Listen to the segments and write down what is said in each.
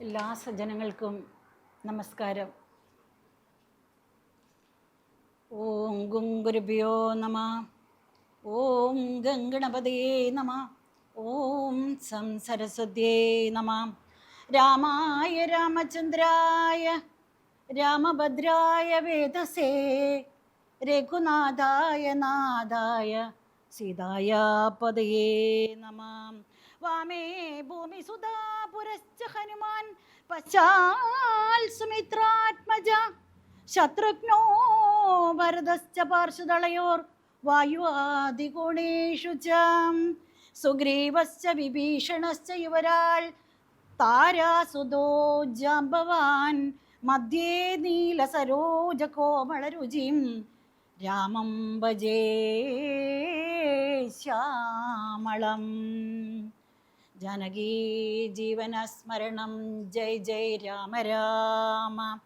എല്ലാ സജ്ജനങ്ങൾക്കും നമസ്കാരം. ഓം ഗുംഗുരുഭ്യോ നമ. ഓം ഗംഗണപതിയേ നമ. ഓം സം സരസ്വത്യേ നമ. രാമായ രാമചന്ദ്രായ രാമഭദ്രായ വേദസേ രഘുനാഥായ നാഥായ സീതായ പതയേ നമ. വാമേ ഭൂമി സുധാ പുരശ്ച ഹനുമാൻ പശ്ചാൽ സുമിത്രാത്മജ ശത്രുഘ്നോ ഭരതശ്ച പാർശ്വതളയോർ വായുവാദിഗുണേഷു ച. സുഗ്രീവശ്ച വിഭീഷണശ്ച യുവരാൾ താരാസുതോ ജാംബവാൻ മധ്യേ നീലസരോജകോമളരുചിം രാമം ഭജേ ശ്യാമളം. ജാനകീ ജീവനസ്മരണം. ജയ് ജയ് രാമ രാമ.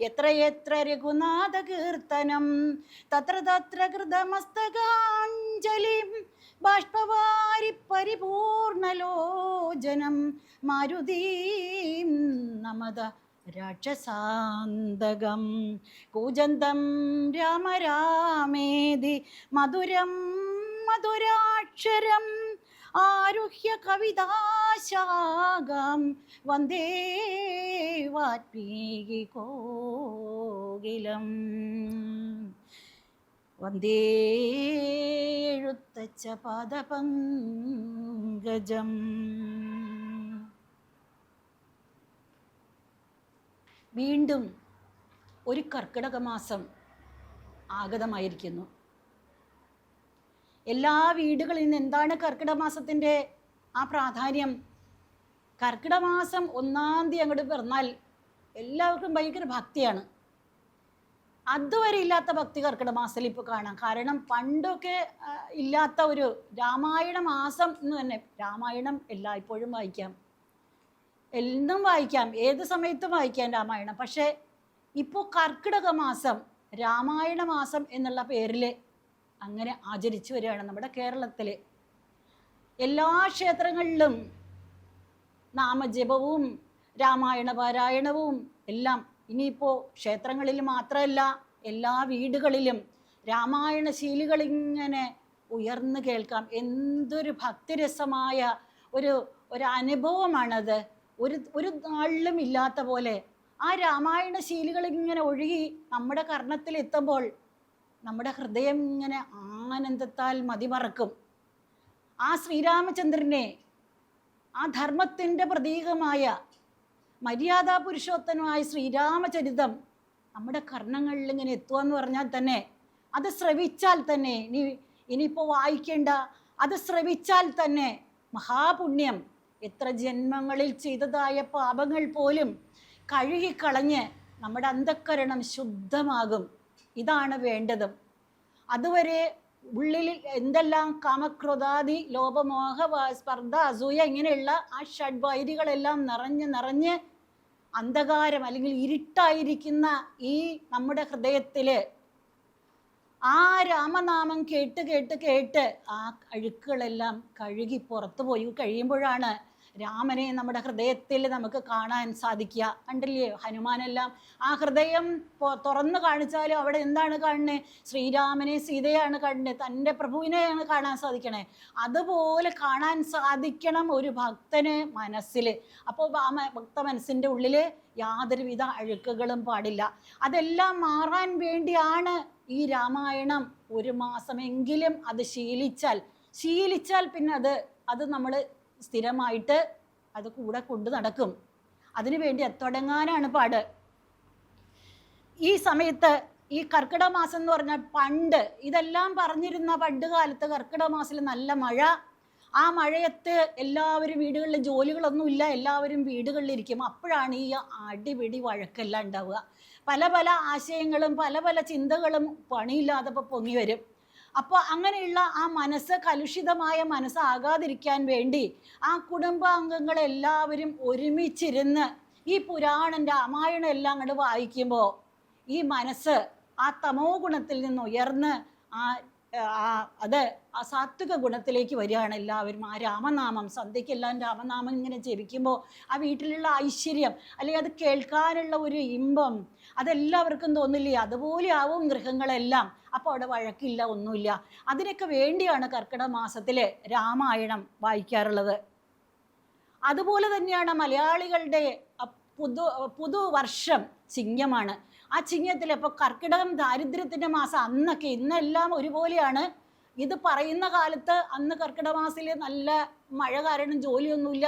എത്ര എത്ര രഘുനാഥ കീർത്തനം. തത്ര തത്ര കൃതമസ്തകാഞ്ജലിം. ബാഷ്പവാരി പരിപൂർണലോചനം മാരുതീം നമത രാക്ഷസാന്തകം. കൂജന്തം രാമ രാമേതി. മധുരം മധുരാക്ഷരം ആരുഹ്യ കവിതാശാഗം വന്ദേ വാൽമീകി കോകിലം. വന്ദേ എഴുത്തച്ഛ പാദപങ്കജം. വീണ്ടും ഒരു കർക്കിടക മാസം ആഗതമായിരിക്കുന്നു. എല്ലാ വീടുകളിൽ നിന്ന് എന്താണ് കർക്കിടക മാസത്തിന്റെ ആ പ്രാധാന്യം? കർക്കിടക മാസം ഒന്നാം തീയതി അങ്ങോട്ട് പിറന്നാൽ എല്ലാവർക്കും ഭയങ്കര ഭക്തിയാണ്. അതുവരെ ഇല്ലാത്ത ഭക്തി കർക്കിടക മാസത്തിൽ ഇപ്പോൾ കാണാം. കാരണം പണ്ടൊക്കെ ഇല്ലാത്ത ഒരു രാമായണ മാസം എന്ന് തന്നെ രാമായണം എല്ലായ്പ്പോഴും വായിക്കാം. എന്നും വായിക്കാം. ഏത് സമയത്തും വായിക്കാം രാമായണം. പക്ഷേ ഇപ്പോൾ കർക്കിടക മാസം രാമായണ മാസം എന്നുള്ള പേരിൽ അങ്ങനെ ആചരിച്ചു വരികയാണ് നമ്മുടെ കേരളത്തിൽ എല്ലാ ക്ഷേത്രങ്ങളിലും നാമജപവും രാമായണ പാരായണവും എല്ലാം ഇനിയിപ്പോൾ ക്ഷേത്രങ്ങളിൽ മാത്രമല്ല എല്ലാ വീടുകളിലും രാമായണ ശീലുകൾ ഇങ്ങനെ ഉയർന്നു കേൾക്കാം. എന്തൊരു ഭക്തിരസമായ ഒരു ഒരു അനുഭവമാണത്. ഒരു ഒരു നാളിലും ഇല്ലാത്ത പോലെ ആ രാമായണ ശീലുകൾ ഇങ്ങനെ ഒഴുകി നമ്മുടെ കർണത്തിൽ എത്തുമ്പോൾ നമ്മുടെ ഹൃദയം ഇങ്ങനെ ആനന്ദത്താൽ മതിമറക്കും. ആ ശ്രീരാമചന്ദ്രനെ ആ ധർമ്മത്തിന്റെ പ്രതീകമായ മര്യാദാ പുരുഷോത്തനമായ ശ്രീരാമചരിതം നമ്മുടെ കർണങ്ങളിൽ ഇങ്ങനെ എത്തുക എന്ന് പറഞ്ഞാൽ തന്നെ അത് ശ്രവിച്ചാൽ തന്നെ ഇനി ഇനിയിപ്പോൾ വായിക്കേണ്ട അത് ശ്രവിച്ചാൽ തന്നെ മഹാപുണ്യം. എത്ര ജന്മങ്ങളിൽ ചെയ്തതായ പാപങ്ങൾ പോലും കഴുകിക്കളഞ്ഞ് നമ്മുടെ അന്ധക്കരണം ശുദ്ധമാകും. ഇതാണ് വേണ്ടതും. അതുവരെ ഉള്ളിൽ എന്തെല്ലാം കാമക്രോതാദി ലോപമോഹ സ്പർദ്ധ അസൂയ ഇങ്ങനെയുള്ള ആ ഷഡ് ഷഡ്വൈരികളെല്ലാം നിറഞ്ഞ് നിറഞ്ഞ് അന്ധകാരം അല്ലെങ്കിൽ ഇരുട്ടായിരിക്കുന്ന ഈ നമ്മുടെ ഹൃദയത്തിൽ ആ രാമനാമം കേട്ട് കേട്ട് കേട്ട് ആ അഴുക്കുകളെല്ലാം കഴുകി പുറത്തു പോയി കഴിയുമ്പോഴാണ് രാമനെ നമ്മുടെ ഹൃദയത്തിൽ നമുക്ക് കാണാൻ സാധിക്കുക. കണ്ടില്ലേ? ഹനുമാനെല്ലാം ആ ഹൃദയം തുറന്നു കാണിച്ചാലും അവിടെ എന്താണ് കാണുന്നത് ശ്രീരാമനെ സീതയാണ് കാണുന്നത് തന്റെ പ്രഭുവിനെയാണ് കാണാൻ സാധിക്കണേ. അതുപോലെ കാണാൻ സാധിക്കണം ഒരു ഭക്തന് മനസ്സിൽ അപ്പോൾ ഭക്ത മനസ്സിന്റെ ഉള്ളിൽ യാതൊരുവിധ അഴുക്കുകളും പാടില്ല. അതെല്ലാം മാറാൻ വേണ്ടിയാണ് ഈ രാമായണം ഒരു മാസമെങ്കിലും അത് ശീലിച്ചാൽ. ശീലിച്ചാൽ പിന്നെ അത് അത് നമ്മൾ സ്ഥിരമായിട്ട് അത് കൂടെ കൊണ്ടു നടക്കും. അതിനു വേണ്ടി തുടങ്ങാനാണ് പാട്. ഈ സമയത്ത് ഈ കർക്കിടക മാസം എന്ന് പറഞ്ഞാൽ പണ്ട് ഇതെല്ലാം പറഞ്ഞിരുന്ന പണ്ട് കാലത്ത് കർക്കിടക മാസത്തിൽ നല്ല മഴ. ആ മഴയത്ത് എല്ലാവരും വീടുകളിൽ ജോലികളൊന്നുമില്ല എല്ലാവരും വീടുകളിലിരിക്കും അപ്പോഴാണ് ഈ അടിപിടി വഴക്കെല്ലാം ഉണ്ടാവുക. പല പല ആശയങ്ങളും പല പല ചിന്തകളും പണിയില്ലാതെ പൊങ്ങി വരും. അപ്പോൾ അങ്ങനെയുള്ള ആ മനസ്സ് കലുഷിതമായ മനസ്സാകാതിരിക്കാൻ വേണ്ടി ആ കുടുംബാംഗങ്ങളെല്ലാവരും ഒരുമിച്ചിരുന്ന് ഈ പുരാണം രാമായണം എല്ലാം അങ്ങോട്ട് വായിക്കുമ്പോൾ ഈ മനസ്സ് ആ തമോ ഗുണത്തിൽ നിന്ന് ഉയർന്ന് ആ ആ അത് ആ സാത്വിക ഗുണത്തിലേക്ക് വരികയാണ് എല്ലാവരും. ആ രാമനാമം സന്ധ്യയ്ക്കെല്ലാം രാമനാമം ഇങ്ങനെ ജപിക്കുമ്പോൾ ആ വീട്ടിലുള്ള ഐശ്വര്യം അല്ലെങ്കിൽ അത് കേൾക്കാനുള്ള ഒരു ഇമ്പം അതെല്ലാവർക്കും തോന്നില്ലേ? അതുപോലെ ആവും ഗൃഹങ്ങളെല്ലാം. അപ്പോൾ അവിടെ വഴക്കില്ല ഒന്നുമില്ല. അതിനൊക്കെ വേണ്ടിയാണ് കർക്കിടക മാസത്തിൽ രാമായണം വായിക്കാറുള്ളത്. അതുപോലെ തന്നെയാണ് മലയാളികളുടെ പുതു പുതു പുതുവർഷം ചിങ്ങമാണ്. ആ ചിങ്ങത്തിൽ ഇപ്പോൾ കർക്കിടകം ദാരിദ്ര്യത്തിന്റെ മാസം അന്നൊക്കെ ഇന്നെല്ലാം ഒരുപോലെയാണ്. ഇത് പറയുന്ന കാലത്ത് അന്ന് കർക്കിടക മാസത്തിൽ നല്ല മഴ കാരണം ജോലിയൊന്നുമില്ല.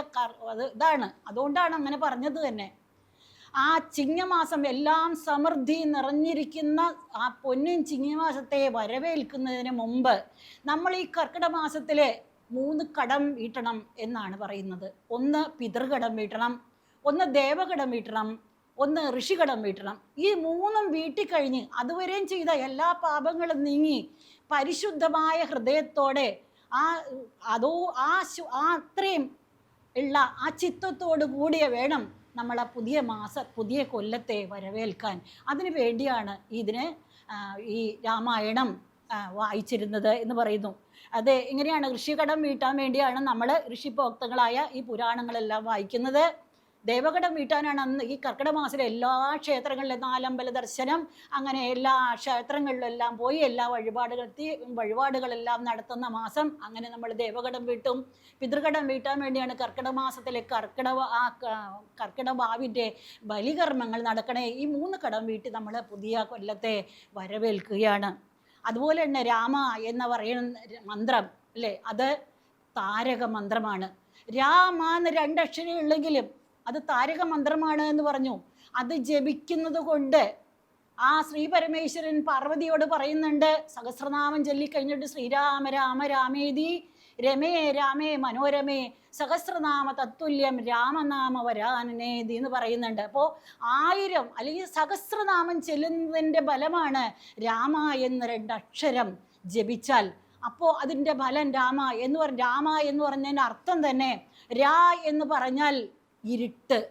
അത് ഇതാണ്. അതുകൊണ്ടാണ് അങ്ങനെ പറഞ്ഞത് തന്നെ. ആ ചിങ്ങമാസം എല്ലാം സമൃദ്ധി നിറഞ്ഞിരിക്കുന്ന ആ പൊന്നും ചിങ്ങമാസത്തെ വരവേൽക്കുന്നതിന് മുമ്പ് നമ്മൾ ഈ കർക്കിട മാസത്തിലെ മൂന്ന് കടം വീട്ടണം എന്നാണ് പറയുന്നത്. ഒന്ന് പിതൃകടം വീട്ടണം ഒന്ന് ദേവകടം വീട്ടണം ഒന്ന് ഋഷികടം വീട്ടണം. ഈ മൂന്നും വീട്ടിക്കഴിഞ്ഞ് അതുവരെയും ചെയ്ത എല്ലാ പാപങ്ങളും നീങ്ങി പരിശുദ്ധമായ ഹൃദയത്തോടെ ആ അതോ ആ ആ അത്രയും ഉള്ള ആ ചിത്തത്തോടു കൂടിയ വേണം നമ്മൾ ആ പുതിയ മാസ പുതിയ കൊല്ലത്തെ വരവേൽക്കാൻ അതിനു വേണ്ടിയാണ് ഇതിന് ഈ രാമായണം വായിച്ചിരുന്നത് എന്ന് പറയുന്നു. അത് ഇങ്ങനെയാണ് ഋഷികടം വീട്ടാൻ വേണ്ടിയാണ് നമ്മൾ ഋഷിഭോക്തങ്ങളായ ഈ പുരാണങ്ങളെല്ലാം വായിക്കുന്നത്. ദേവകടം വീട്ടാനാണ് അന്ന് ഈ കർക്കിടക മാസത്തിലെ എല്ലാ ക്ഷേത്രങ്ങളിലും നാലമ്പല ദർശനം. അങ്ങനെ എല്ലാ ക്ഷേത്രങ്ങളിലെല്ലാം പോയി എല്ലാ വഴിപാടുകളെത്തി വഴിപാടുകളെല്ലാം നടത്തുന്ന മാസം അങ്ങനെ നമ്മൾ ദേവഘടം വീട്ടും. പിതൃഘടം വീട്ടാൻ വേണ്ടിയാണ് കർക്കിടക മാസത്തിലെ ആ കർക്കിടക ഭാവിന്റെ ബലികർമ്മങ്ങൾ നടക്കണേ. ഈ മൂന്ന് കടം വീട്ടി നമ്മൾ പുതിയ കൊല്ലത്തെ വരവേൽക്കുകയാണ്. അതുപോലെ തന്നെ രാമ എന്ന് പറയുന്ന മന്ത്രം അല്ലേ? അത് താരക മന്ത്രമാണ്. രാമ എന്ന് രണ്ടക്ഷരം ഉള്ളെങ്കിലും അത് താരക മന്ത്രമാണ് എന്ന് പറഞ്ഞു. അത് ജപിക്കുന്നത് കൊണ്ട് ആ ശ്രീ പരമേശ്വരൻ പാർവതിയോട് പറയുന്നുണ്ട് സഹസ്രനാമം ചൊല്ലിക്കഴിഞ്ഞിട്ട് ശ്രീരാമ രാമ രാമേതി രമേ രാമേ മനോരമേ സഹസ്രനാമ തത്തുല്യം രാമനാമ വരാനേതി എന്ന് പറയുന്നുണ്ട്. അപ്പോൾ ആയിരം അല്ലെങ്കിൽ സഹസ്രനാമം ചെല്ലുന്നതിന്റെ ബലമാണ് രാമ എന്ന രണ്ടക്ഷരം ജപിച്ചാൽ. അപ്പോൾ അതിന്റെ ഫലം രാമ എന്ന് പറഞ്ഞ രാമ എന്ന് പറഞ്ഞതിന്റെ അർത്ഥം തന്നെ രാ എന്ന് പറഞ്ഞാൽ ഇരുട്ട്.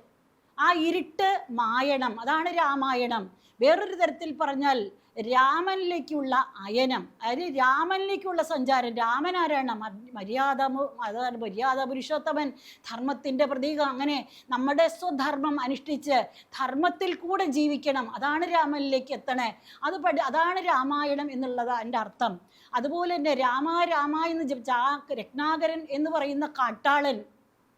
ആ ഇരുട്ട് മായണം. അതാണ് രാമായണം. വേറൊരു തരത്തിൽ പറഞ്ഞാൽ രാമനിലേക്കുള്ള അയനം. അതായത് രാമനിലേക്കുള്ള സഞ്ചാരം. രാമൻ ആരാണ്? മര്യാദ അതാണ് മര്യാദ പുരുഷോത്തമൻ. ധർമ്മത്തിന്റെ പ്രതീകം. അങ്ങനെ നമ്മുടെ സ്വധർമ്മം അനുഷ്ഠിച്ച് ധർമ്മത്തിൽ കൂടെ ജീവിക്കണം. അതാണ് രാമനിലേക്ക് എത്തണേ. അത് പഠി അതാണ് രാമായണം എന്നുള്ളത് എന്റെ അർത്ഥം. അതുപോലെ തന്നെ രാമ രാമ എന്ന് ജപിച്ച രത്നാകരൻ എന്ന് പറയുന്ന കാട്ടാളൻ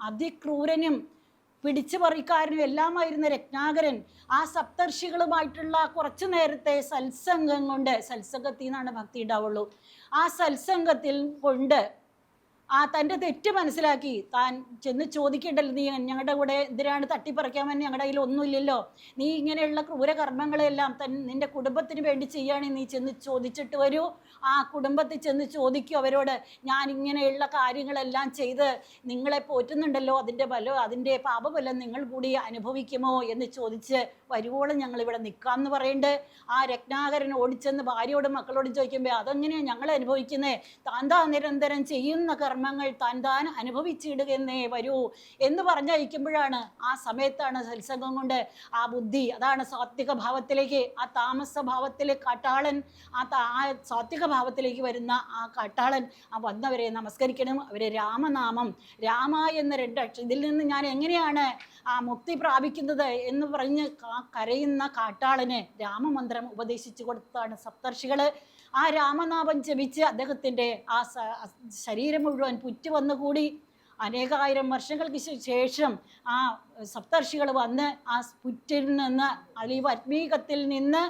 അതിക്രൂരനും പിടിച്ചു പറിക്കാരനും എല്ലാമായിരുന്ന രത്നാകരൻ ആ സപ്തർഷികളുമായിട്ടുള്ള കുറച്ചു നേരത്തെ സത്സംഗം കൊണ്ട് സത്സംഗത്തിൽ നിന്നാണ് ഭക്തി ഉണ്ടാവുള്ളൂ. ആ സത്സംഗത്തിൽ കൊണ്ട് ആ തന്റെ തെറ്റ് മനസ്സിലാക്കി. താൻ ചെന്ന് ചോദിക്കേണ്ടല്ലോ നീ ഞങ്ങളുടെ കൂടെ എന്തിനാണ് തട്ടിപ്പറിക്കാൻ വേണ്ടി ഞങ്ങളുടെ കയ്യിൽ ഒന്നുമില്ലല്ലോ. നീ ഇങ്ങനെയുള്ള ക്രൂരകർമ്മങ്ങളെല്ലാം തൻ നിന്റെ കുടുംബത്തിന് വേണ്ടി ചെയ്യുകയാണെങ്കിൽ നീ ചെന്ന് ചോദിച്ചിട്ട് വരൂ. ആ കുടുംബത്തിൽ ചെന്ന് ചോദിക്കും അവരോട് ഞാൻ ഇങ്ങനെയുള്ള കാര്യങ്ങളെല്ലാം ചെയ്ത് നിങ്ങളെ പോറ്റുന്നുണ്ടല്ലോ അതിന്റെ ബലോ അതിന്റെ പാപബലം നിങ്ങൾ കൂടി അനുഭവിക്കുമോ? എന്ന് ചോദിച്ച് വരുവോളം ഞങ്ങൾ ഇവിടെ നിൽക്കാമെന്ന് പറയേണ്ട. ആ രത്നാകരൻ ഓടിച്ചെന്ന് ഭാര്യയോടും മക്കളോടും ചോദിക്കുമ്പോൾ അതെങ്ങനെയാണ് ഞങ്ങൾ അനുഭവിക്കുന്നത് താൻ താൻ നിരന്തരം ചെയ്യുന്ന കർമ്മങ്ങൾ താൻ താൻ അനുഭവിച്ചിടുകയെന്നേ വരൂ. എന്ന് പറഞ്ഞയക്കുമ്പോഴാണ് ആ സമയത്താണ് സത്സംഗം കൊണ്ട് ആ ബുദ്ധി അതാണ് സാത്വിക ഭാവത്തിലേക്ക് ആ താമസ ഭാവത്തിലെ കാട്ടാളൻ ആ താ- സാത്വിക ഭാവത്തിലേക്ക് വരുന്ന ആ കാട്ടാളൻ ആ വന്നവരെ നമസ്കരിക്കണം. അവരെ രാമനാമം രാമ എന്ന രണ്ട് അക്ഷരം ഇതിൽ നിന്ന് ഞാൻ എങ്ങനെയാണ് ആ മുക്തി പ്രാപിക്കുന്നത് എന്ന് പറഞ്ഞ് കരയുന്ന കാട്ടാളന് രാമമന്ത്രം ഉപദേശിച്ചു കൊടുത്താണ് സപ്തർഷികൾ ആ രാമനാമം ജപിച്ച് അദ്ദേഹത്തിന്റെ ആ ശരീരം മുഴുവൻ പുറ്റു വന്നുകൂടി. അനേകായിരം വർഷങ്ങൾക്ക് ശേഷം ആ സപ്തർഷികൾ വന്ന് ആ പുറ്റിൽ നിന്ന് അല്ലെങ്കിൽ ആത്മീകത്തിൽ നിന്ന്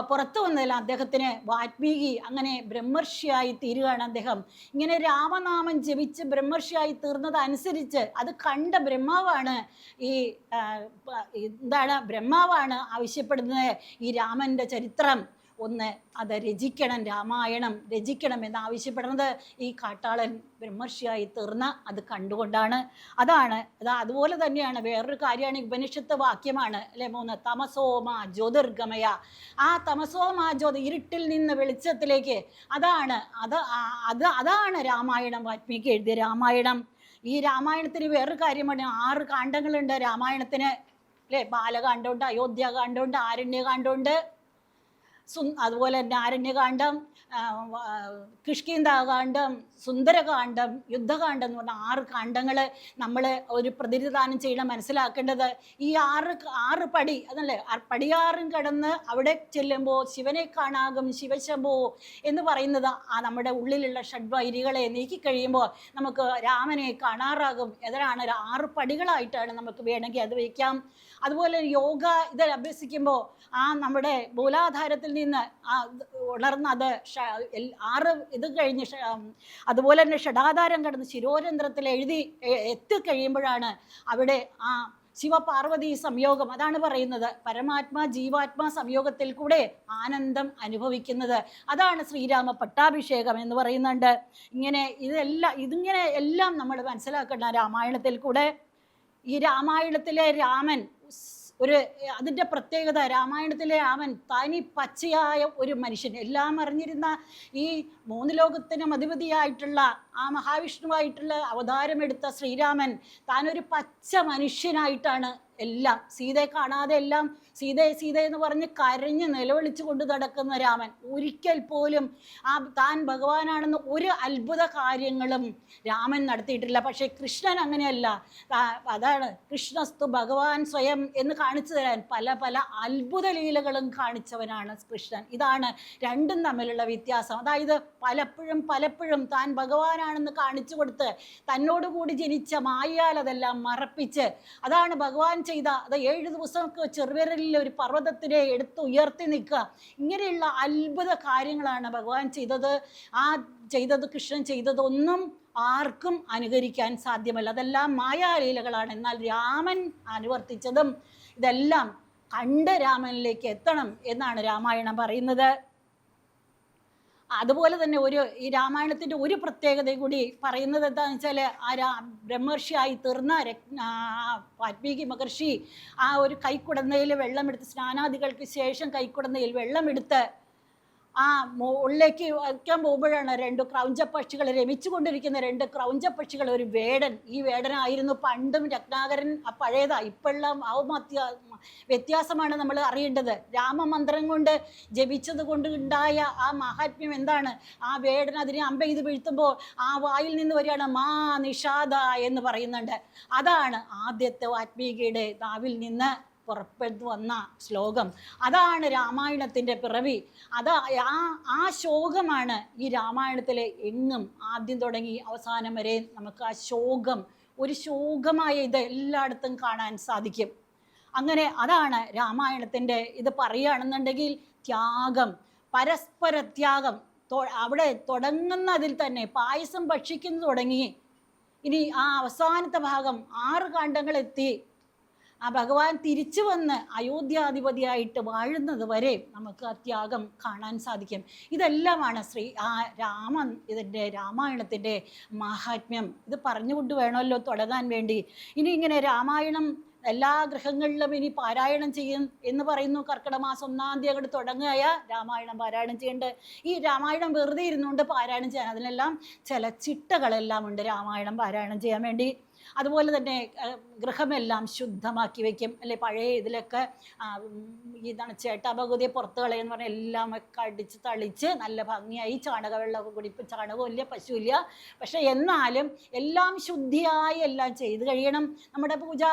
പുറത്തു വന്നതിൽ അദ്ദേഹത്തിന് വാത്മീകി അങ്ങനെ ബ്രഹ്മർഷിയായി തീരുകയാണ് അദ്ദേഹം. ഇങ്ങനെ രാമനാമം ജപിച്ച് ബ്രഹ്മർഷിയായി തീർന്നതനുസരിച്ച് അത് കണ്ട ബ്രഹ്മാവാണ് ഈ എന്താണ് ബ്രഹ്മാവാണ് ആവശ്യപ്പെടുന്നത് ഈ രാമന്റെ ചരിത്രം. ഒന്ന് അത് രചിക്കണം രാമായണം രചിക്കണം എന്ന് ആവശ്യപ്പെടുന്നത് ഈ കാട്ടാളൻ ബ്രഹ്മർഷിയായി തീർന്ന അത് കണ്ടുകൊണ്ടാണ്. അതാണ് അത് അതുപോലെ തന്നെയാണ് വേറൊരു കാര്യമാണ് ഉപനിഷത്ത് വാക്യമാണ് അല്ലെ മൂന്ന്? തമസോമാ ജ്യോതിർഗമയ. ആ തമസോമാ ജ്യോതി ഇരുട്ടിൽ നിന്ന് വെളിച്ചത്തിലേക്ക് അതാണ് അത് അത് അതാണ് രാമായണം. വാത്മീകി എഴുതിയ രാമായണം. ഈ രാമായണത്തിന് വേറൊരു കാര്യമാണ് ആറ് കാണ്ഡങ്ങളുണ്ട് രാമായണത്തിന്. അല്ലേ? ബാലകാണ്ഡമുണ്ട് ആരണ്യ ആരണ്യകാണ്ഡമുണ്ട്. സുൻ അതുപോലെ തന്നെ ആരണ്യകാന്ഡം കിഷ്കിന്താകാന്ഡം സുന്ദരകാന്ഡം യുദ്ധകാന്ഡം എന്ന് പറഞ്ഞ ആറ് കാണ്ഡങ്ങൾ നമ്മൾ ഒരു പ്രതിനിധാനം ചെയ്യണം മനസ്സിലാക്കേണ്ടത് ഈ ആറ് ആറ് പടി അതല്ലേ? പടിയാറും കടന്ന് അവിടെ ചെല്ലുമ്പോൾ ശിവനെ കാണാകും ശിവശംഭോ എന്ന് പറയുന്നത് ആ നമ്മുടെ ഉള്ളിലുള്ള ഷഡ്വൈരികളെ നീക്കിക്കഴിയുമ്പോൾ നമുക്ക് രാമനെ കാണാറാകും. എതിരാണ് ആറ് പടികളായിട്ടാണ് നമുക്ക് വേണമെങ്കിൽ അത് വയ്ക്കാം. അതുപോലെ യോഗ ഇത് അഭ്യസിക്കുമ്പോൾ ആ നമ്മുടെ മൂലാധാരത്തിൽ നിന്ന് ആ ഉണർന്ന് അത് ആറ് ഇത് കഴിഞ്ഞ് അതുപോലെ തന്നെ ഷഡാധാരം കടന്ന് ശിരോരന്ധ്രത്തിൽ എഴുതി എത്തിക്കഴിയുമ്പോഴാണ് അവിടെ ആ ശിവപാർവതി സംയോഗം. അതാണ് പറയുന്നത്. പരമാത്മാ ജീവാത്മാ സംയോഗത്തിൽ കൂടെ ആനന്ദം അനുഭവിക്കുന്നത്. അതാണ് ശ്രീരാമ പട്ടാഭിഷേകം എന്ന് പറയുന്നുണ്ട്. ഇങ്ങനെ ഇതെല്ലാം ഇതിങ്ങനെ എല്ലാം നമ്മൾ മനസ്സിലാക്കേണ്ട രാമായണത്തിൽ കൂടെ. ഈ രാമായണത്തിലെ രാമൻ ഒരു അതിന്റെ പ്രത്യേകത രാമായണത്തിലെ അവൻ തനി പച്ചയായ ഒരു മനുഷ്യൻ. എല്ലാം അറിഞ്ഞിരുന്ന ഈ മൂന്ന് ലോകത്തിനും അധിപതിയായിട്ടുള്ള ആ മഹാവിഷ്ണുവായിട്ടുള്ള അവതാരമെടുത്ത ശ്രീരാമൻ താനൊരു പച്ച മനുഷ്യനായിട്ടാണ് എല്ലാം സീതയെ കാണാതെ എല്ലാം സീതയെ സീത എന്ന് പറഞ്ഞ് കരഞ്ഞ് നിലവിളിച്ചു കൊണ്ട് നടക്കുന്ന രാമൻ. ഒരിക്കൽ പോലും ആ താൻ ഭഗവാനാണെന്ന് ഒരു അത്ഭുത കാര്യങ്ങളും രാമൻ നടത്തിയിട്ടില്ല. പക്ഷേ കൃഷ്ണൻ അങ്ങനെയല്ല. അതാണ് കൃഷ്ണസ്തു ഭഗവാൻ സ്വയം എന്ന് കാണിച്ചു തരാൻ പല പല അത്ഭുത ലീലകളും കാണിച്ചവനാണ് കൃഷ്ണൻ. ഇതാണ് രണ്ടും തമ്മിലുള്ള വ്യത്യാസം. അതായത് പലപ്പോഴും പലപ്പോഴും താൻ ഭഗവാനാണെന്ന് കാണിച്ചു കൊടുത്ത് തന്നോടുകൂടി ജനിച്ച മായാൽ അതെല്ലാം മറപ്പിച്ച് അതാണ് ഭഗവാൻ ചെയ്ത അത് ഏഴ് ദിവസമൊക്കെ ഒരു പർവതത്തിനെ എടുത്ത് ഉയർത്തി നിൽക്കുക. ഇങ്ങനെയുള്ള അത്ഭുത കാര്യങ്ങളാണ് ഭഗവാൻ ചെയ്തത്. ആ ചെയ്തത് കൃഷ്ണൻ ചെയ്തതൊന്നും ആർക്കും അനുകരിക്കാൻ സാധ്യമല്ല. അതെല്ലാം മായാലീലകളാണ്. എന്നാൽ രാമൻ അനുവർത്തിച്ചതും ഇതെല്ലാം കണ്ട് രാമനിലേക്ക് എത്തണം എന്നാണ് രാമായണം പറയുന്നത്. അതുപോലെ തന്നെ ഒരു ഈ രാമായണത്തിന്റെ ഒരു പ്രത്യേകത കൂടി പറയുന്നത് എന്താണെന്ന് വെച്ചാൽ ആ രാ ബ്രഹ്മർഷിയായി തീർന്ന വാത്മീകി മഹർഷി ആ ഒരു കൈക്കുടന്നയിൽ വെള്ളമെടുത്ത് സ്നാനാദികൾക്ക് ശേഷം കൈക്കുടന്നയിൽ വെള്ളമെടുത്ത് ആ മുകളിലേക്ക് വയ്ക്കാൻ പോകുമ്പോഴാണ് രണ്ട് ക്രൗഞ്ച പക്ഷികൾ രമിച്ചുകൊണ്ടിരിക്കുന്ന രണ്ട് ക്രൗഞ്ച പക്ഷികൾ ഒരു വേടൻ ഈ വേടനായിരുന്നു പണ്ടും രത്നാകരൻ. പഴയതാ ഇപ്പോഴുള്ള അവമത്യ വ്യത്യാസമാണ് നമ്മൾ അറിയേണ്ടത്. രാമമന്ത്രം കൊണ്ട് ജപിച്ചത് കൊണ്ട് ഉണ്ടായ ആ മഹാത്മ്യം എന്താണ്? ആ വേടൻ അതിനെ അമ്പ ചെയ്ത് വീഴ്ത്തുമ്പോൾ ആ വായിൽ നിന്ന് വരികയാണ് മാ നിഷാദ എന്ന് പറയുന്നുണ്ട്. അതാണ് ആദ്യത്തെ വാത്മീകയുടെ നാവിൽ നിന്ന് പുറപ്പെട്ടു വന്ന ശ്ലോകം. അതാണ് രാമായണത്തിന്റെ പിറവി. അത് ആ ആ ശോകമാണ് ഈ രാമായണത്തിലെ എങ്ങും ആദ്യം തുടങ്ങി അവസാനം വരെ നമുക്ക് ആ ശോകം ഒരു ശോകമായ ഇത് എല്ലായിടത്തും കാണാൻ സാധിക്കും. അങ്ങനെ അതാണ് രാമായണത്തിന്റെ ഇത് പറയുകയാണെന്നുണ്ടെങ്കിൽ ത്യാഗം പരസ്പര ത്യാഗം അവിടെ തുടങ്ങുന്നതിൽ തന്നെ പായസം ഭക്ഷിക്കുന്നു തുടങ്ങി. ഇനി ആ അവസാനത്തെ ഭാഗം ആറ് കാണ്ഡങ്ങളെത്തി. ആ ഭഗവാൻ തിരിച്ചു വന്ന് അയോധ്യാധിപതിയായിട്ട് വാഴുന്നത് വരെ നമുക്ക് ആ ത്യാഗം കാണാൻ സാധിക്കും. ഇതെല്ലാമാണ് ശ്രീ ആ രാമൻ ഇതിന്റെ രാമായണത്തിന്റെ മാഹാത്മ്യം. ഇത് പറഞ്ഞുകൊണ്ട് വേണമല്ലോ തുടങ്ങാൻ വേണ്ടി. ഇനി ഇങ്ങനെ രാമായണം എല്ലാ ഗൃഹങ്ങളിലും ഇനി പാരായണം ചെയ്യും എന്ന് പറയുന്നു. കർക്കിടക മാസം ഒന്നാം തീയതി അങ്ങോട്ട് തുടങ്ങുകയ. രാമായണം പാരായണം ചെയ്യേണ്ടത് ഈ രാമായണം വെറുതെ ഇരുന്നുകൊണ്ട് പാരായണം ചെയ്യാൻ അതിനെല്ലാം ചില ചിട്ടകളെല്ലാം ഉണ്ട് രാമായണം പാരായണം ചെയ്യാൻ വേണ്ടി. അതുപോലെ തന്നെ ഗൃഹമെല്ലാം ശുദ്ധമാക്കി വയ്ക്കും അല്ലെ പഴയ ഇതിലൊക്കെ ഇതാണ് ചേട്ടാ ഭഗവതിയെ പുറത്ത് കളയെന്ന് പറഞ്ഞാൽ എല്ലാം ഒക്കെ അടിച്ച് തളിച്ച് നല്ല ഭംഗിയായി ചാണകവെള്ളമൊക്കെ കൂടി ഇപ്പം ചാണകമില്ല പശുവില്ല പക്ഷെ എന്നാലും എല്ലാം ശുദ്ധിയായി എല്ലാം ചെയ്ത് കഴിയണം. നമ്മുടെ പൂജാ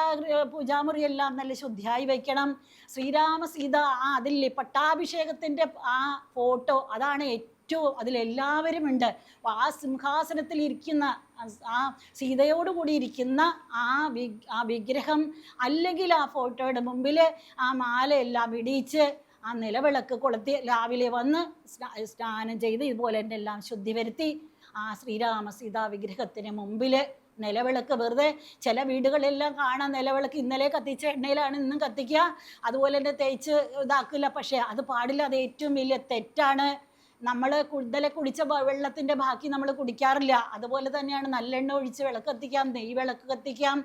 പൂജാമുറി എല്ലാം നല്ല ശുദ്ധിയായി വയ്ക്കണം ശ്രീരാമ സീത ആ അതില്ലേ പട്ടാഭിഷേകത്തിന്റെ ആ ഫോട്ടോ അതാണ് ഏറ്റവും അതിലെല്ലാവരും ഉണ്ട്. ആ സിംഹാസനത്തിൽ ഇരിക്കുന്ന ആ- സീതയോടുകൂടി ഇരിക്കുന്ന ആ വി ആ വിഗ്രഹം അല്ലെങ്കിൽ ആ ഫോട്ടോയുടെ മുമ്പിൽ ആ മാലയെല്ലാം ഇടിയിച്ച് ആ നിലവിളക്ക് കൊളുത്തി രാവിലെ വന്ന് സ്നാ- സ്നാനം ചെയ്ത് ഇതുപോലെ തന്നെ എല്ലാം ശുദ്ധി വരുത്തി ആ ശ്രീരാമ സീതാ വിഗ്രഹത്തിന് മുമ്പിൽ നിലവിളക്ക് വെറുതെ ചില വീടുകളെല്ലാം കാണാൻ നിലവിളക്ക് ഇന്നലെ കത്തിച്ച എണ്ണയിലാണ് ഇന്നും കത്തിക്കുക. അതുപോലെ തന്നെ തേച്ച് ഇതാക്കില്ല. പക്ഷേ അത് പാടില്ല. അത് ഏറ്റവും വലിയ തെറ്റാണ്. നമ്മൾ ഇന്നലെ കുടിച്ച വെള്ളത്തിന്റെ ബാക്കി നമ്മൾ കുടിക്കാറില്ല. അതുപോലെ തന്നെയാണ് നല്ലെണ്ണ ഒഴിച്ച് വിളക്ക് കത്തിക്കാം നെയ് വിളക്ക് കത്തിക്കാം.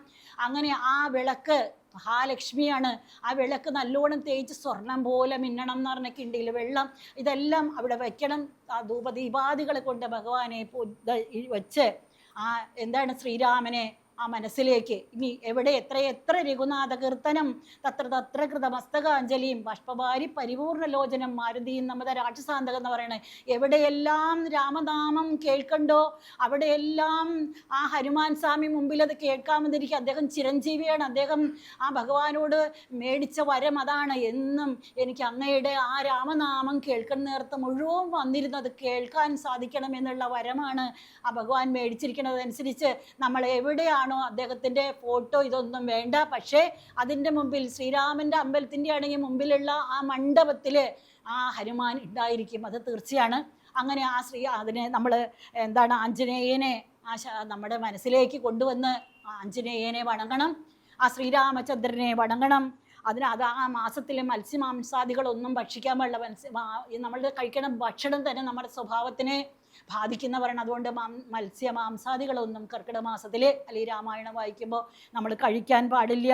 അങ്ങനെ ആ വിളക്ക് മഹാലക്ഷ്മിയാണ്. ആ വിളക്ക് നല്ലോണം തേച്ച് സ്വർണം പോലെ മിന്നണം എന്ന് പറഞ്ഞ കിണ്ടിയിൽ വെള്ളം ഇതെല്ലാം അവിടെ വയ്ക്കണം ആ ധൂപദീപാദികളെ കൊണ്ട് ഭഗവാനെ വെച്ച് ആ എന്താണ് ശ്രീരാമനെ ആ മനസ്സിലേക്ക്. ഇനി എവിടെ എത്ര എത്ര രഘുനാഥ കീർത്തനം തത്ര തത്ര കൃതമസ്തകാഞ്ജലിയും ബാഷ്പഭാരി പരിപൂർണ ലോചനം മാരുതിയും നമ്മുടെ രാക്ഷസാന്തകം എന്ന് പറയണേ. എവിടെയെല്ലാം രാമനാമം കേൾക്കണ്ടോ അവിടെയെല്ലാം ആ ഹനുമാൻ സ്വാമി മുമ്പിൽ അത് കേൾക്കാമെന്നിരിക്കും അദ്ദേഹം ചിരഞ്ജീവിയാണ്. അദ്ദേഹം ആ ഭഗവാനോട് മേടിച്ച വരം അതാണ്. എന്നും എനിക്ക് അങ്ങയുടെ ആ രാമനാമം കേൾക്കുന്ന നേരത്ത് മുഴുവൻ വന്നിരുന്നത് കേൾക്കാൻ സാധിക്കണം എന്നുള്ള വരമാണ് ആ ഭഗവാൻ മേടിച്ചിരിക്കുന്നതനുസരിച്ച് നമ്മൾ എവിടെയാണോ അദ്ദേഹത്തിന്റെ ഫോട്ടോ ഇതൊന്നും വേണ്ട. പക്ഷേ അതിന്റെ മുമ്പിൽ ശ്രീരാമന്റെ അമ്പലത്തിന്റെ ആണെങ്കിൽ മുമ്പിലുള്ള ആ മണ്ഡപത്തിൽ ആ ഹനുമാൻ ഉണ്ടായിരിക്കും. അത് തീർച്ചയാണ്. അങ്ങനെ ആ ശ്രീ അതിനെ നമ്മൾ എന്താണ് ആഞ്ജനേയനെ ആ നമ്മുടെ മനസ്സിലേക്ക് കൊണ്ടുവന്ന് ആഞ്ജനേയനെ വണങ്ങണം. ആ ശ്രീരാമചന്ദ്രനെ വണങ്ങണം. അതിന് അത് ആ മാസത്തിൽ മത്സ്യമാംസാദികളൊന്നും ഭക്ഷിക്കാൻ പാടില്ല. മത്സ്യ നമ്മൾ കഴിക്കണ ഭക്ഷണം തന്നെ നമ്മുടെ സ്വഭാവത്തിനെ ബാധിക്കുന്നവരാണ്. അതുകൊണ്ട് മത്സ്യ മാംസാദികളൊന്നും കർക്കിടക മാസത്തിൽ അല്ലെങ്കിൽ രാമായണം വായിക്കുമ്പോൾ നമ്മൾ കഴിക്കാൻ പാടില്ല.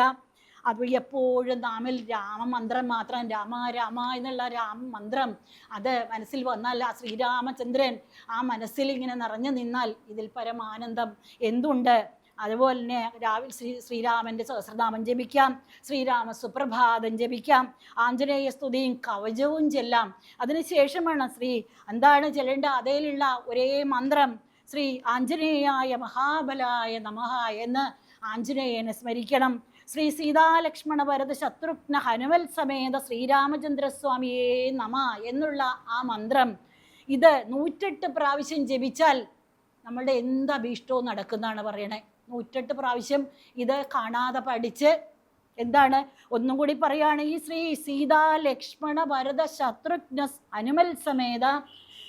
അത് എപ്പോഴും നാമിൽ രാമമന്ത്രം മാത്രം രാമ രാമ എന്നുള്ള രാമ മന്ത്രം അത് മനസ്സിൽ വന്നാൽ ആ ശ്രീരാമചന്ദ്രൻ ആ മനസ്സിൽ ഇങ്ങനെ നിറഞ്ഞു നിന്നാൽ ഇതിൽ പരമാനന്ദം എന്തുണ്ട്? അതുപോലെ തന്നെ രാവിലെ ശ്രീ ശ്രീരാമന്റെ സഹസ്രനാമം ജപിക്കാം. ശ്രീരാമ സുപ്രഭാതം ജപിക്കാം. ആഞ്ജനേയ സ്തുതിയും കവചവും ചെല്ലാം. അതിനുശേഷമാണ് ശ്രീ എന്താണ് ചെല്ലേണ്ട? അതേലുള്ള ഒരേ മന്ത്രം. ശ്രീ ആഞ്ജനേയായ മഹാബലായ നമഃ എന്ന് ആഞ്ജനേയനെ സ്മരിക്കണം. ശ്രീ സീതാലക്ഷ്മണ ഭരത ശത്രുഘ്ന ഹനുമൽ സമേത ശ്രീരാമചന്ദ്രസ്വാമിയേ നമ എന്നുള്ള ആ മന്ത്രം. ഇത് നൂറ്റെട്ട് പ്രാവശ്യം ജപിച്ചാൽ നമ്മളുടെ എന്ത് അഭീഷ്ടവും നടക്കുന്നതാണ് പറയണേ. നൂറ്റെട്ട് പ്രാവശ്യം ഇത് കാണാതെ പഠിച്ച് എന്താണ്? ഒന്നും കൂടി പറയുകയാണെങ്കിൽ ശ്രീ സീതാ ലക്ഷ്മണ ഭരത ശത്രുഘ്ന അനുമൽ സമേത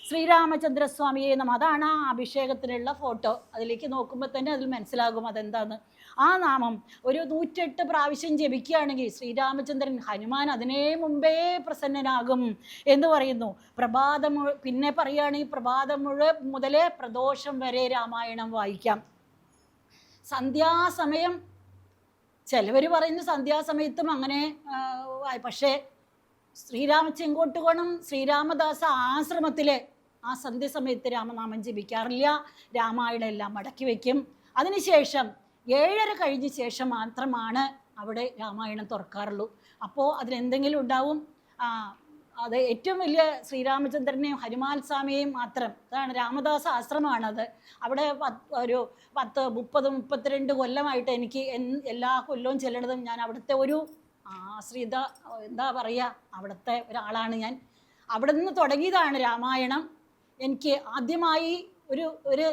ശ്രീരാമചന്ദ്രസ്വാമിയെ നാം അതാണ് ആ അഭിഷേകത്തിനുള്ള ഫോട്ടോ. അതിലേക്ക് നോക്കുമ്പോൾ തന്നെ അതിൽ മനസ്സിലാകും അതെന്താണ്. ആ നാമം ഒരു നൂറ്റെട്ട് പ്രാവശ്യം ജപിക്കുകയാണെങ്കിൽ ശ്രീരാമചന്ദ്രൻ ഹനുമാൻ അതിനേ മുമ്പേ പ്രസന്നനാകും എന്ന് പറയുന്നു. പ്രഭാതം പിന്നെ പറയുകയാണെങ്കിൽ പ്രഭാതം മുഴു മുതലേ പ്രദോഷം വരെ രാമായണം വായിക്കാം. സന്ധ്യാസമയം ചിലവർ പറയുന്നു സന്ധ്യാസമയത്തും അങ്ങനെ പക്ഷേ ശ്രീരാമ ചെങ്കോട്ടുകോണം ശ്രീരാമദാസ ആശ്രമത്തിലെ ആ സന്ധ്യസമയത്ത് രാമനാമം ജപിക്കാറില്ല. രാമായണം എല്ലാം മടക്കി വയ്ക്കും. അതിനുശേഷം ഏഴര കഴിഞ്ഞ ശേഷം മാത്രമാണ് അവിടെ രാമായണം തുറക്കാറുള്ളൂ. അപ്പോൾ അതിലെന്തെങ്കിലും ഉണ്ടാവും? അത് ഏറ്റവും വലിയ ശ്രീരാമചന്ദ്രനെയും ഹനുമാൻ സ്വാമിയെയും മാത്രം. അതാണ് രാമദാസ ആശ്രമമാണത്. അവിടെ ഒരു പത്ത് മുപ്പത് മുപ്പത്തിരണ്ട് കൊല്ലമായിട്ട് എനിക്ക് എല്ലാ കൊല്ലവും ചെല്ലണതും ഞാൻ അവിടുത്തെ ഒരു ആശ്രിത എന്താ പറയുക അവിടുത്തെ ഒരാളാണ് ഞാൻ. അവിടെ നിന്ന് തുടങ്ങിയതാണ് രാമായണം. എനിക്ക് ആദ്യമായി ഒരു ഒരു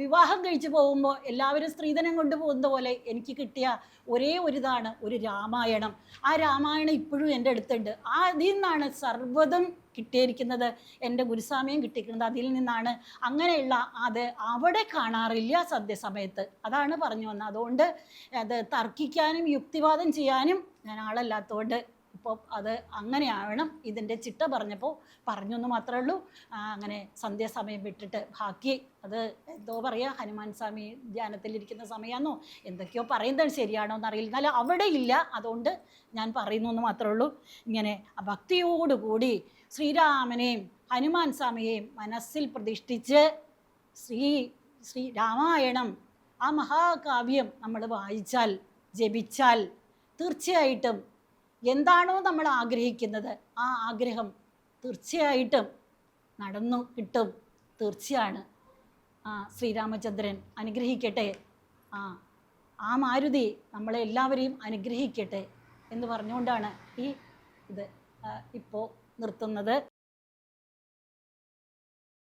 വിവാഹം കഴിച്ചു പോകുമ്പോൾ എല്ലാവരും സ്ത്രീധനം കൊണ്ടുപോകുന്ന പോലെ എനിക്ക് കിട്ടിയ ഒരേ ഒരു ഇതാണ് ഒരു രാമായണം. ആ രാമായണം ഇപ്പോഴും എന്റെ അടുത്തുണ്ട്. ആ അതിൽ നിന്നാണ് സർവതും കിട്ടിയിരിക്കുന്നത് എന്റെ ഗുരുസ്വാമിയും കിട്ടിയിരിക്കുന്നത്. അതിൽ നിന്നാണ് അങ്ങനെയുള്ള അത് അവിടെ കാണാറില്ല സദ്യസമയത്ത് അതാണ് പറഞ്ഞു വന്നത്. അതുകൊണ്ട് അത് തർക്കിക്കാനും യുക്തിവാദം ചെയ്യാനും ഞാൻ ആളല്ലാത്തതുകൊണ്ട് ഇപ്പോൾ അത് അങ്ങനെ ആവണം ഇതിന്റെ ചിട്ട പറഞ്ഞപ്പോൾ പറഞ്ഞു എന്ന് മാത്രമേ ഉള്ളൂ. അങ്ങനെ സന്ധ്യാസമയം വിട്ടിട്ട് ബാക്കി അത് എന്തോ പറയുക ഹനുമാൻ സ്വാമി ധ്യാനത്തിലിരിക്കുന്ന സമയമാണോ എന്തൊക്കെയോ പറയുന്നത് ശരിയാണോ എന്നറിയില്ല. എന്നാലും അവിടെ ഇല്ല. അതുകൊണ്ട് ഞാൻ പറയുന്നു എന്ന് മാത്രമേ ഉള്ളൂ. ഇങ്ങനെ ഭക്തിയോടുകൂടി ശ്രീരാമനെയും ഹനുമാൻ സ്വാമിയെയും മനസ്സിൽ പ്രതിഷ്ഠിച്ച് ശ്രീ ശ്രീ രാമായണം ആ മഹാകാവ്യം നമ്മൾ വായിച്ചാൽ ജപിച്ചാൽ തീർച്ചയായിട്ടും എന്താണോ നമ്മൾ ആഗ്രഹിക്കുന്നത് ആ ആഗ്രഹം തീർച്ചയായിട്ടും നടന്നു കിട്ടും. തീർച്ചയാണ്. ആ ശ്രീരാമചന്ദ്രൻ അനുഗ്രഹിക്കട്ടെ. ആ ആ മാരുതി നമ്മളെ എല്ലാവരെയും അനുഗ്രഹിക്കട്ടെ എന്ന് പറഞ്ഞുകൊണ്ടാണ് ഈ ഇത് ഇപ്പോൾ നിർത്തുന്നത്.